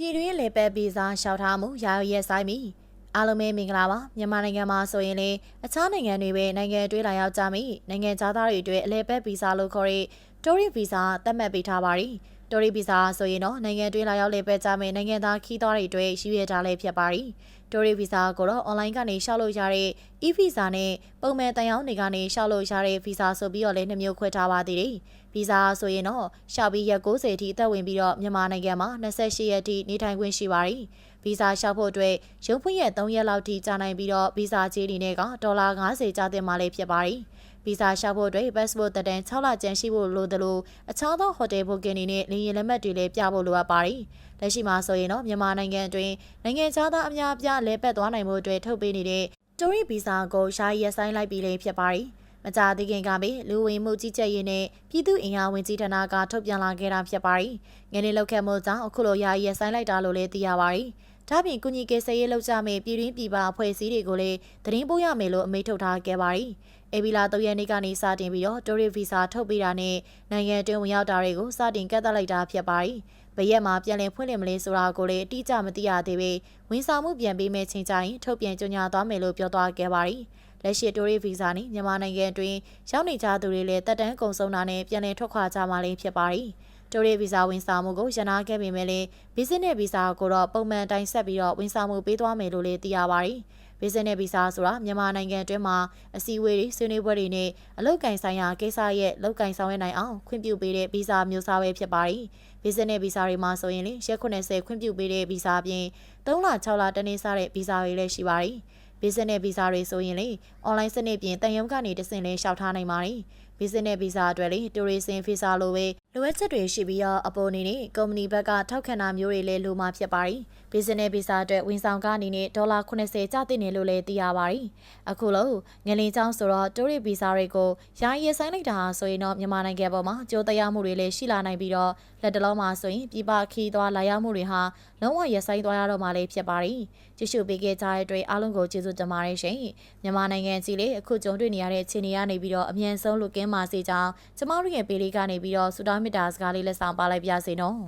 ပြည်တွင်းလေပတ်ဗီဇာလျှောက်ထားမှုယာယီရက်ဆိုင်ပြီအားလုံးပဲမင်္ဂလာပါမြန်မာနိုင်ငံမှာဆိုရင်လေအခြားနိုင်ငံတွေပဲနိုင်ငံတွင်းလာရောက်ကြမိနိုင်ငံသားတွေအတွက်အလဲပတ်ဗီဇာလို့ခေါ်တဲ့တိုရီဗီဇာသတ်မှတ်ပေးထားပါရီ တိုရီဗီဇာဆိုရင်တော့နိုင်ငံတွင်းလာရောက်လေပတ်ကြမယ့်နိုင်ငံသားခီးသွားတွေအတွက်ရည်ရွယ်ထားလေဖြစ်ပါရီတိုရီဗီဇာကိုတော့အွန်လိုင်းကနေရှောက်လို့ရတဲ့ e ဗီဇာနဲ့ပုံမှန်တန်ရောင်းတွေကနေရှောက်လို့ရတဲ့ဗီဇာဆိုပြီးတော့လည်းနှမျိုးခွဲထားပါသေးတယ်ဗီဇာဆိုရင်တော့ရှောက်ပြီးရက်90အထိအသက်ဝင်ပြီးတော့မြန်မာနိုင်ငံမှာ28ရက်အထိနေထိုင်ခွင့်ရှိပါရီဗီဇာလျှောက်ဖို့အတွက်ရုံးဖွင့်ရက်3ရက်လောက်ထိကြာနိုင်ပြီးတော့ဗီဇာကြေးတွေနဲ့ကဒေါ်လာ90ကျတင်မှလည်းဖြစ်ပါရီ ဗီဇာလျှောက်ဖို့အတွက် passport တက်တန်း6လကျန်ရှိဖို့လိုသလိုအခြားသောဟိုတယ်ဘုတ်ကင်တွေနဲ့လေယာဉ်လက်မှတ်တွေလည်းပြဖို့လိုအပ်ပါတယ်။လက်ရှိမှာဆိုရင်တော့မြန်မာနိုင်ငံအတွင်းနိုင်ငံခြားသားအများအပြားလဲပတ်သွားနိုင်မှုအတွက်ထုတ်ပေးနေတဲ့တိုရီဗီဇာကိုရှားရက်ဆိုင်လိုက်ပြီးလည်းဖြစ်ပါတယ်။မကြာသေးခင်ကပဲလူဝင်မှုကြီးကြပ်ရေးနဲ့ပြည်သူ့အင်အားဝင်ကြီးဌာနကထုတ်ပြန်လာခဲ့တာဖြစ်ပါတယ်။ငွေလေးလောက်ခဲ့မှုကြောင့်အခုလိုယာယီရက်ဆိုင်လိုက်တာလို့လည်းသိရပါတယ်။ ဒါပြင်ကုညီကေဆေးရေးလောက်ကြမယ့်ပြည်တွင်းပြည်ပအဖွဲ့အစည်းတွေကိုလည်းသတင်းပို့ရမယ်လို့အမိန့်ထုတ်ထားခဲ့ပါတယ်။အေဗီလာ3ရက်နေ့ကနေစတင်ပြီးတော့တိုရီဗီဇာထုတ်ပေးတာနဲ့နိုင်ငံတွင်းဝင်ရောက်တာတွေကိုစတင်ကန့်သတ်လိုက်တာဖြစ်ပါတယ်။ဘရက်မှာပြန်လည်ဖွင့်လှစ်မလဲဆိုတာကိုလည်းအတိအကျမသိရသေးပေဝန်ဆောင်မှုပြန်ပေးမဲ့ချိန်ကျရင်ထုတ်ပြန်ကြေညာသွားမယ်လို့ပြောသွားခဲ့ပါတယ်။လက်ရှိတိုရီဗီဇာနဲ့မြန်မာနိုင်ငံအတွင်းရောက်နေကြသူတွေလည်းတက်တန်းကုန်ဆုံးတာနဲ့ပြန်လည်ထွက်ခွာကြမှာလည်းဖြစ်ပါတယ်။ တိုရီဗီဇာဝန်ဆောင်မှုကိုရနာခဲ့ပေမဲ့လည်းဘီဇနက်ဗီဇာကိုတော့ပုံမှန်တိုင်းဆက်ပြီးတော့ဝန်ဆောင်မှုပေးသွားမယ်လို့လည်းသိရပါတယ်။ဘီဇနက်ဗီဇာဆိုတာမြန်မာနိုင်ငံအတွင်းမှာအစည်းအဝေးတွေဆွေးနွေးပွဲတွေနဲ့အလုပ်ကိုင်ဆိုင်ရာကိစ္စရဲ့လုပ်ကိုင်ဆောင်ရွက်နိုင်အောင်ခွင့်ပြုပေးတဲ့ဗီဇာမျိုးစားပဲဖြစ်ပါတယ်။ဗီဇနက်ဗီဇာတွေမှာဆိုရင်လေရက်80ခွင့်ပြုပေးတဲ့ဗီဇာပြင်3လ6လတနေ့စားတဲ့ဗီဇာတွေလည်းရှိပါတယ်။ဗီဇနက်ဗီဇာတွေဆိုရင်လေအွန်လိုင်းစနစ်ပြင်တန်ရုံကနေတဆင့်လေးလျှောက်ထားနိုင်ပါတယ်။ ဘီဇနက်ဗီဇာအတွက်လေတူရီစင်ဗီဇာလိုပဲလိုအပ်ချက်တွေရှိပြီးတော့အပေါ်အနေနဲ့ကုမ္ပဏီဘက်ကထောက်ခံတာမျိုးတွေလည်းလိုမှာဖြစ်ပါတယ်။ဘီဇနက်ဗီဇာအတွက်ဝန်ဆောင်ခအနေနဲ့ဒေါ်လာ80ကျသင့်တယ်လို့လည်းသိရပါတယ်။အခုလို့ငလင်ချောင်းဆိုတော့တူရီဗီဇာတွေကိုယာယီဆိုင်လိုက်တာဆိုရင်တော့မြန်မာနိုင်ငံပေါ်မှာကြိုးတရားမှုတွေလည်းရှိလာနိုင်ပြီးတော့လက်တလုံးမှာဆိုရင်ပြပခီးသွားလာရမှုတွေဟာလုံးဝရဆိုင်သွားရတော့မှလည်းဖြစ်ပါတယ်။ကြည့်ရှုပေးခဲ့ကြတဲ့အတွက်အားလုံးကိုကျေးဇူးတင်ပါတယ်ရှင်။မြန်မာနိုင်ငံကြီးလေအခုကြုံတွေ့နေရတဲ့အခြေအနေကနေပြီးတော့အမြန်ဆုံးလူကင်းပါစေကြောင်းကျမတို့ရဲ့ပေလေးကနေပြီးတော့ဆုတောင်းမေတ္တာစကားလေးလက်ဆောင်ပါလိုက်ပါစေနော်